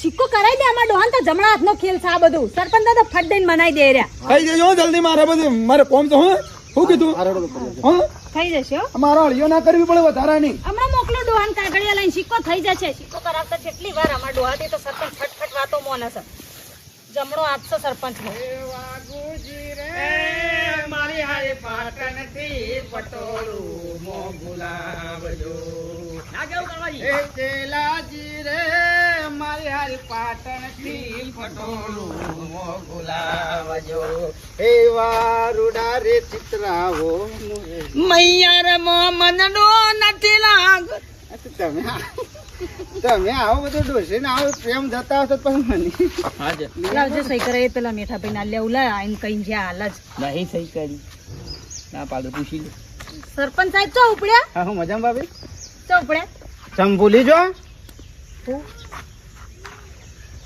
સિક્કો કરાઈ દે આમાં ડોહન તો જમણા હાથનો ખેલ છે આ બધું. સરપંચ દાદા ફટ દઈને મનાઈ દે રહ્યા. ખાઈ દેજો જલ્દી મારે બધું. મારે કોમ તો હું. શું કીધું? હા? થઈ જશે મારો અળિયો ના કરવી પડે વધારાની. હમણાં મોકલો ડોહન કાગળિયા લઈને. સિક્કો થઈ જશે. સિક્કો કરાવતા કેટલી વાર? અમાર ડોહાથી તો સરપંચ ફટફટ વાતો મોને છે જમણો હાથ છે સરપંચ મારી હારે પાટણથી પટોળું. મો ગુલાબજો ના કેવું કરવાજી એ રે મારી હારે પાટણથી પટોળું મો એ વારુડા રે ચિત્રાવો મૈયાર મો મનડો નથી લાગ. તમે તમે આવો બધું ડોસી ને આવો પ્રેમ જતા હશો તો મને. લાવજો સહી કરે એ પેલા મીઠા ભાઈ ના લેવું લાય આઈને કઈ જ્યાં હાલ જ. નહીં સહી કરી. ના પાડો પૂછી લે. સરપંચ સાહેબ ચો ઉપડ્યા. હા હું મજામાં ભાભી? ચો ઉપડ્યા. તમે ભૂલી જો? હું?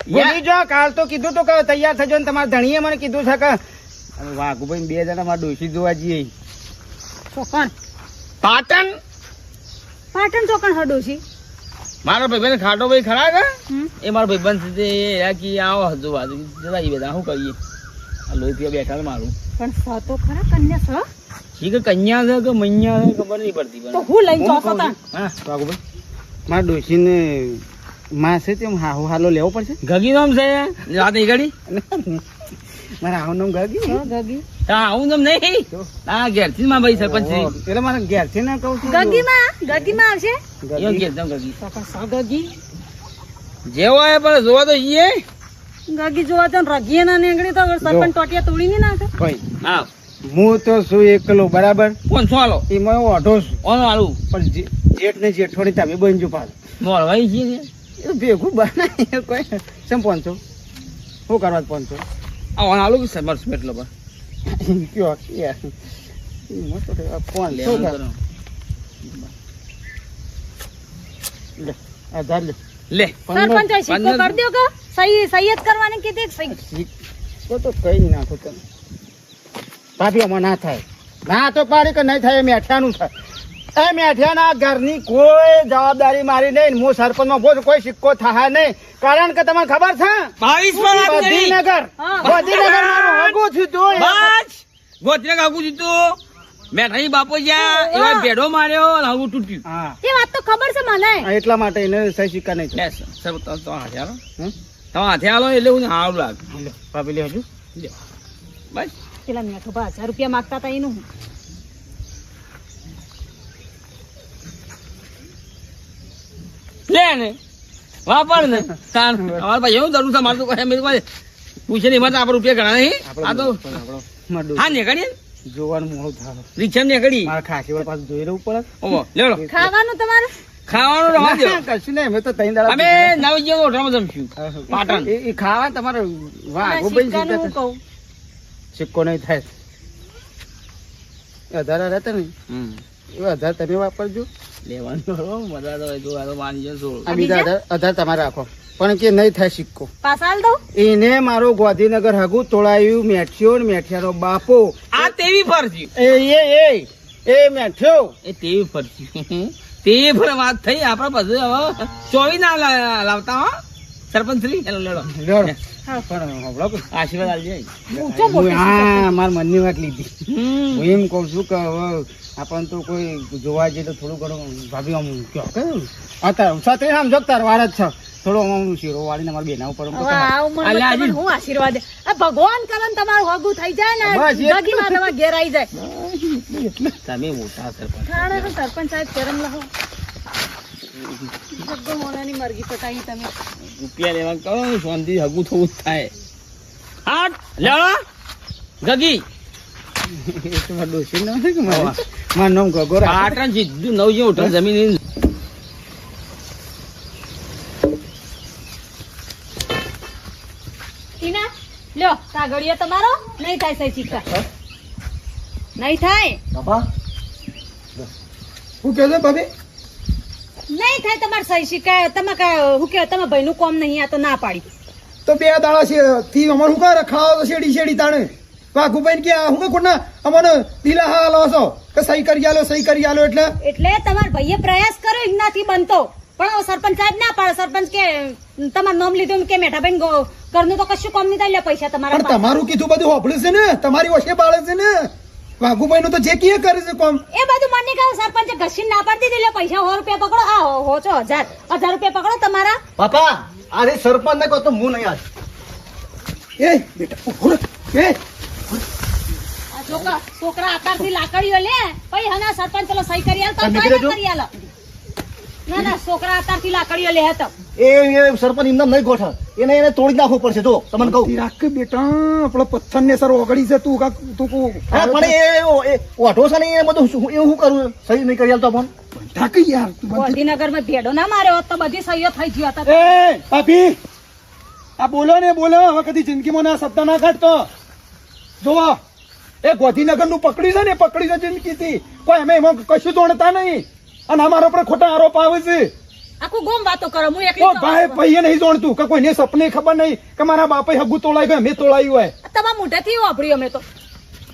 ભૂલી જો કાલ તો કીધું તો કે તૈયાર થજો ને તમારા ધણીએ મને કીધું છે કે વાઘુભાઈ બે જણા મારા ડોસી જોવા જઈએ. ચોકણ પાટણ? પાટણ ચોકણ હા ડોસી મારો ભાઈબંધ ખાટો ભાઈ ખરા કે? એ મારો ભાઈબંધ એરા કી આવો હજુ બાજુ. જતા બધા શું કરીએ? આ લોહી બેઠા છે મારું. પણ સ તો ખરા કન્યા સ? ઈ કે કન્યા છે કે મૈયા છે ખબર નહીં પડતી તો પણ હું લઈ જાઉં તા હા વાઘુભાઈ. મારા ડોશીને માં છે તેમ હાહુ હાલો લેવો પડશે? ગગી નામ છે? વાત નહીં ગડી મારા આવું નામ ગાગી? ગગી. હા આવું નામ નહીં? આ ઘેરથી માં મારા ભાઈ સરપંચ છે. એટલે મારે ઘેર ના કહું છું. ગગી માં ગગી માં આવશે? યો ઘેર જાઉં ગગી. તો પણ ગગી. જેવો હોય પણ જોવા તો ઈએ. ગગી જોવા તો રગીએ ના નીકળી તો સરપંચ ટોટિયા તોડી ની નાખે? ભાઈ હા. હું તો છું એકલો બરાબર? કોણ છો હાલો? એમાં હું અઢો છું. ઓનો હાલું? પણ જેઠ ને જેઠવાણી તમે બનજો પાછ. મોર ભાઈ છીએ ને. એ ભેગું બનાય કોઈ સમ પહોંચો શું કરવા પહોંચો આ ઓન હાલું કે સમર સ્મેટલો કયો યાર મસ્ત છે. આ ફોન લે? કરો. લે લે. લે સરપંચ સિક્કો પંદર- દો કે? સહી સહી કરવાની કીધી કે સહી સિક્કો તો કઈ નાખો તમે. ભાભી આમાં ના થાય. ના તો પાડી કે નહીં થાય એમ અઠાનું થાય. એ મેઠિયાના ઘરની કોઈ જવાબદારી મારી નહીં. હું સરપંચમાં બોલ કોઈ સિક્કો થાય નહીં. કારણ કે તમને ખબર છે? ગાંધીનગર. હા. ગાંધીનગર મારું હગું થયું હતું. બસ. ગોત્રે કાકુ જીતું મેં નહીં બાપો જ્યાં. એવા ભેડો માર્યો અને હગું તૂટ્યું. એ વાત તો ખબર છે મને. એટલા માટે એને સહી સિક્કા નહીં લે સર તો તો હાથે હાલો તમે હાથે હાલો એટલે હું હારું લાગ. ભાભી લે હજુ. બસ. પેલા મેઠો બા હજાર રૂપિયા માગતા હતા એનું. લે ને. વાપર ને. તાન અમારે ભાઈ એવું દરું છે મારે તો કહે પૂછે નહીં. મારે તો આપણે રૂપિયા ઘણા નહીં. આ તો પણ આપણો. મારું હા નીકળીએ ને. જોવાનું મોડું થાય. રિક્ષા નીકળી મારા ખાસી વાર પાછું જોઈ રહેવું પડે ઓહો લેવડો ખાવાનું તમારે? ખાવાનું રવા દો. કશું નહીં. અમે તો ત્રણ દાડા અમે નવી જેવો ઓઢામાં જમશું. પાટણ. એ- ખાવા તમારે વાઘ આ ઊભી સિક્કાનું હું સિક્કા કહું? સિક્કો નહીં થાય. અઢાર હાર ને હમ. એ અઢાર તમે વાપરજો. લેવાનું. મજા તો હોય તો માની જશો. આ બીજા અઢાર અઢાર તમારે રાખો. પણ કે નહીં થાય સિક્કો. પાછા દઉં એને મારો ગાંધીનગર હગુ તોડાયું મેઠિયો ને મેઠિયાનો બાપો. આ તેવી ફરજી. એ એ એ એ મેઠ્યો. એ તેવી ફરજી. તેવી પર વાત થઈ. આપડે બધું હવે ચોવી ના લાવતા હો. સરપંચ શ્રી. લેડો લડો. આશીર્વાદ આલજે ઊંચો હું મોટો હા મારા મનની વાત લીધી. હું એમ કઉ છું કે હવે આપણને તો કોઈ જોવા જઈએ તો થોડું ઘણું ભાભી આમ કયો કે અત્યારે સાથે સમજો કે વાર જ છે. થોડો આમ શીરો વાળીને અમારા બેના ઉપર હું આશીર્વાદ આ ભગવાન કરે તમારું હગું થઈ જાય ને એ તમારે ઘેર આવી જાય. તમે મોટા સરપંચ. સરપંચ સાહેબ શરમ લહો. જગ્ગો મોનાની મરઘી તમે. રૂપિયા લેવા શાંતિ હગું થવું જ થાય. હાટ ગગી જમીન લ્યો કાગળિયો તમારો? નહીં થાય સહી સિક્કા નહીં થાય? શું કહે છે ભાભી? નહીં થાય તમારે સહી શિકાય તમે કા હું કે તમે ભાઈનું કોમ નહીં આ તો ના પાડી. તો બે દાડા છે થી અમાર હું કરે? ખાવા તો શેડી શેડી તાણે. વાઘુભાઈ કે હું કે કોના અમને દિલા હા આલો છો. કે સહી કરી આલો સહી કરી આલો એટલે? એટલે તમારા ભાઈએ પ્રયાસ કર્યો એમનાથી બનતો. પણ સરપંચ સાહેબ ના પાડે. સરપંચ કે તમારું નામ લીધું કે ગો- ઘરનું તો કશું કામ નહીં થાય પૈસા તમારા તમારું કીધું બધું હોભળ્યું છે ને? તમારી વચ્ચે બાળે છે ને? વાઘુભાઈ નું તો જે કીએ કરે છે કોમ. એ બધું મને કહ્યું સરપંચ ઘસીને ના પાડી દીધી એટલે પૈસા સો રૂપિયા પકડો. આ હો- હો છો હજાર. હજાર રૂપિયા પકડો તમારા. બાપા અરે સરપંચ ને કહો તો હું નહીં આજ. એ બેટા ઊભો એ. આ છોકરા આકારથી લાકડીઓ લે. પછી હના સરપંચ પેલો સહી કરી આલ તો કરી આલો. ના ના છોકરા લાકડીઓ લે એ એ સરપંચ એમને નહીં એને એને તોડી નાખવું પડશે જો તમને કહું. રાખ બેટા આપણો પથ્થર ને સર ઓગળી છે તું કાક તું કો હા પણ એ એ ઓઢો છે ને એ બધું શું- એ શું કરું? સહી નહીં કરી આલતો પણ. ઢાક યાર તું બંધ ભેડો ના માર્યો તો બધી સહીઓ થઈ ગયો હતા. એ ભાભી આ બોલો ને બોલો હવે કદી જિંદગીમાં ના શબ્દ ના કાઢતો. જોવો એ ગોધીનગરનું પકડ્યું છે ને પકડી પકડ્યું છે જિંદગી થી કોઈ અમે એમાં કશું જોડતા નહીં. અને અમારા ઉપર ખોટા આરોપ આવે છે. આખું ગોમ વાતો કરો હું એકલી ભાઈ ભાઈએ નહીં જોણતું કે કોઈને સપને ખબર નહીં કે મારા બાપે હગુ તોડાઈ ગયું અમે તોડાયું હોય. તમારા મોઢેથી વાપર્યું અમે તો.